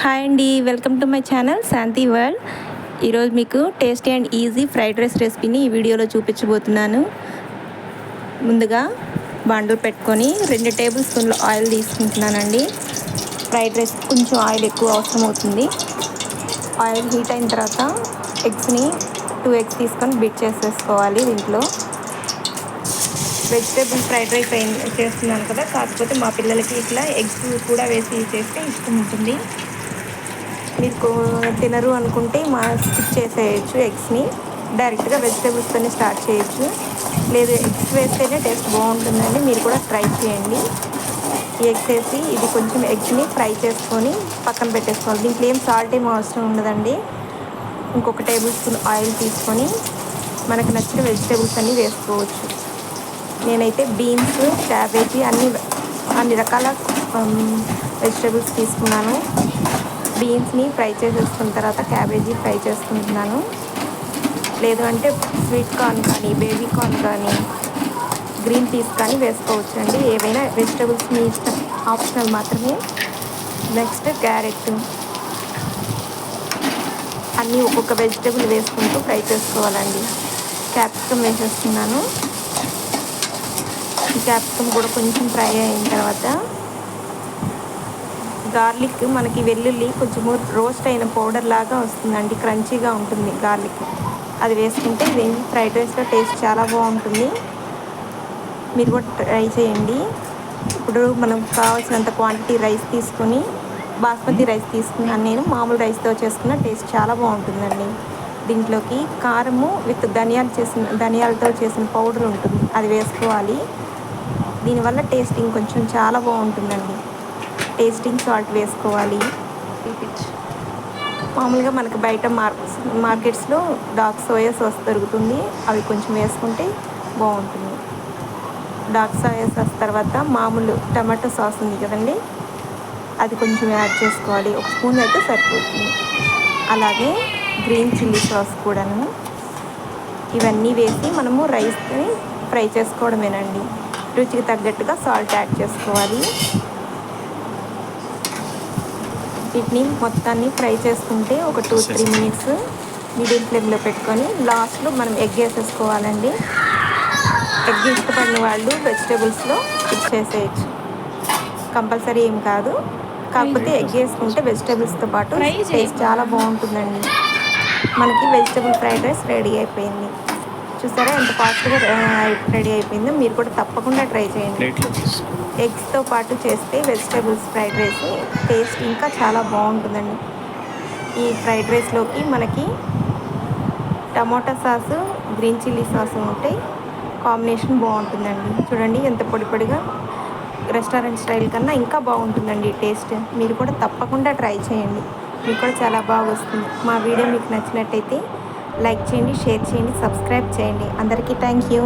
Hi అండి welcome to my channel Shanti world. ఈరోజు మీకు tasty and easy fried rice రెసిపీని ఈ వీడియోలో చూపించబోతున్నాను. ముందుగా బాండలు పెట్టుకొని రెండు టేబుల్ స్పూన్ల ఆయిల్ తీసుకుంటున్నానండి. ఫ్రైడ్ రైస్ కొంచెం ఆయిల్ ఎక్కువ అవసరం అవుతుంది. ఆయిల్ హీట్ అయిన తర్వాత ఎగ్స్ని టూ ఎగ్స్ తీసుకొని బిట్ చేసేసుకోవాలి దీంట్లో. వెజిటేబుల్ ఫ్రైడ్ రైస్ చేస్తున్నాను కదా కాకపోతే మా పిల్లలకి ఇట్లా ఎగ్స్ కూడా వేసి చేస్తే ఇష్టం ఉంటుంది. మీకు తినరు అనుకుంటే మా స్కిప్ చేసేయచ్చు ఎగ్స్ని. డైరెక్ట్గా వెజిటేబుల్స్తోనే స్టార్ట్ చేయొచ్చు. లేదు ఎగ్స్ వేస్తేనే టేస్ట్ బాగుంటుందండి. మీరు కూడా ట్రై చేయండి. ఎగ్స్ వేసి ఇది కొంచెం ఎగ్స్ని ఫ్రై చేసుకొని పక్కన పెట్టేసుకోవాలి. దీంట్లో ఏం సాల్ట్ ఏం అవసరం ఉండదండి. ఇంకొక టేబుల్ స్పూన్ ఆయిల్ తీసుకొని మనకు నచ్చిన వెజిటేబుల్స్ అన్నీ వేసుకోవచ్చు. నేనైతే బీన్స్ క్యాబేజీ అన్ని అన్ని రకాల వెజిటేబుల్స్ తీసుకున్నాను. బీన్స్ని ఫ్రై చేసేసుకున్న తర్వాత క్యాబేజీ ఫ్రై చేసుకుంటున్నాను లేదు అంటే స్వీట్ కార్న్ కానీ బేబీ కార్న్ కానీ గ్రీన్ పీస్ కానీ వేసుకోవచ్చు అండి ఏవైనా వెజిటబుల్స్ మీ ఇష్టం ఆప్షనల్ మాత్రమే. Next carrot. అన్నీ ఒక్కొక్క వెజిటబుల్ వేసుకుంటూ ఫ్రై చేసుకోవాలండి. క్యాప్సికమ్ వేసేస్తున్నాను. ఈ క్యాప్సికమ్ కూడా కొంచెం ఫ్రై అయిన తర్వాత గార్లిక్ మనకి వెల్లుల్లి కొంచెము రోస్ట్ అయిన పౌడర్ లాగా వస్తుందండి క్రంచీగా ఉంటుంది గార్లిక్. అది వేసుకుంటే ఇది ఫ్రైడ్ రైస్లో టేస్ట్ చాలా బాగుంటుంది. మీరు కూడా ట్రై చేయండి. ఇప్పుడు మనం కావాల్సినంత క్వాంటిటీ రైస్ తీసుకొని బాస్మతి రైస్ తీసుకున్నాను నేను. మామూలు రైస్తో చేసుకున్న టేస్ట్ చాలా బాగుంటుందండి. దీంట్లోకి కారము విత్ ధనియాలు చేసిన ధనియాలతో చేసిన పౌడర్ ఉంటుంది. అది వేసుకోవాలి. దీనివల్ల టేస్టింగ్ కొంచెం చాలా బాగుంటుందండి. టేస్టింగ్ సాల్ట్ వేసుకోవాలి. మామూలుగా మనకు బయట మార్కెట్స్ మార్కెట్స్లో డార్క్ సోయా సాస్ దొరుకుతుంది. అవి కొంచెం వేసుకుంటే బాగుంటుంది. డార్క్ సోయా సాస్ తర్వాత మామూలు టమాటో సాస్ ఉంది కదండి. అది కొంచెం యాడ్ చేసుకోవాలి. ఒక స్పూన్ అయితే సరిపోతుంది. అలాగే గ్రీన్ చిల్లీ సాస్ కూడాను. ఇవన్నీ వేసి మనము రైస్ని ఫ్రై చేసుకోవడమేనండి. రుచికి తగ్గట్టుగా సాల్ట్ యాడ్ చేసుకోవాలి. వీటిని మొత్తాన్ని ఫ్రై చేసుకుంటే ఒక టూ త్రీ మినిట్స్ మీడియం ఫ్లేమ్లో పెట్టుకొని లాస్ట్లో మనం ఎగ్ వేసేసుకోవాలండి. ఎగ్ ఇష్టపడిన వాళ్ళు వెజిటేబుల్స్లో ఇచ్చేసేయచ్చు కంపల్సరీ ఏం కాదు. కాకపోతే ఎగ్ వేసుకుంటే వెజిటేబుల్స్తో పాటు టేస్ట్ చాలా బాగుంటుందండి. మనకి వెజిటేబుల్ ఫ్రైడ్ రైస్ రెడీ అయిపోయింది. చూసారా ఎంత ఫాస్ట్గా రెడీ అయిపోయిందో మీరు కూడా తప్పకుండా ట్రై చేయండి. ఎగ్స్తో పాటు చేస్తే వెజిటేబుల్స్ ఫ్రైడ్ రైస్ టేస్ట్ ఇంకా చాలా బాగుంటుందండి. ఈ ఫ్రైడ్ రైస్లోకి మనకి tomato sauce green chilli sauce ఉంటే కాంబినేషన్ బాగుంటుందండి. చూడండి ఎంత పొడి పొడిగా రెస్టారెంట్ స్టైల్ కన్నా ఇంకా బాగుంటుందండి టేస్ట్. మీరు కూడా తప్పకుండా ట్రై చేయండి. మీకు కూడా చాలా బాగా వస్తుంది. మా వీడియో మీకు నచ్చినట్టయితే లైక్ చేయండి షేర్ చేయండి సబ్స్క్రైబ్ చేయండి. అందరికీ థ్యాంక్ యూ.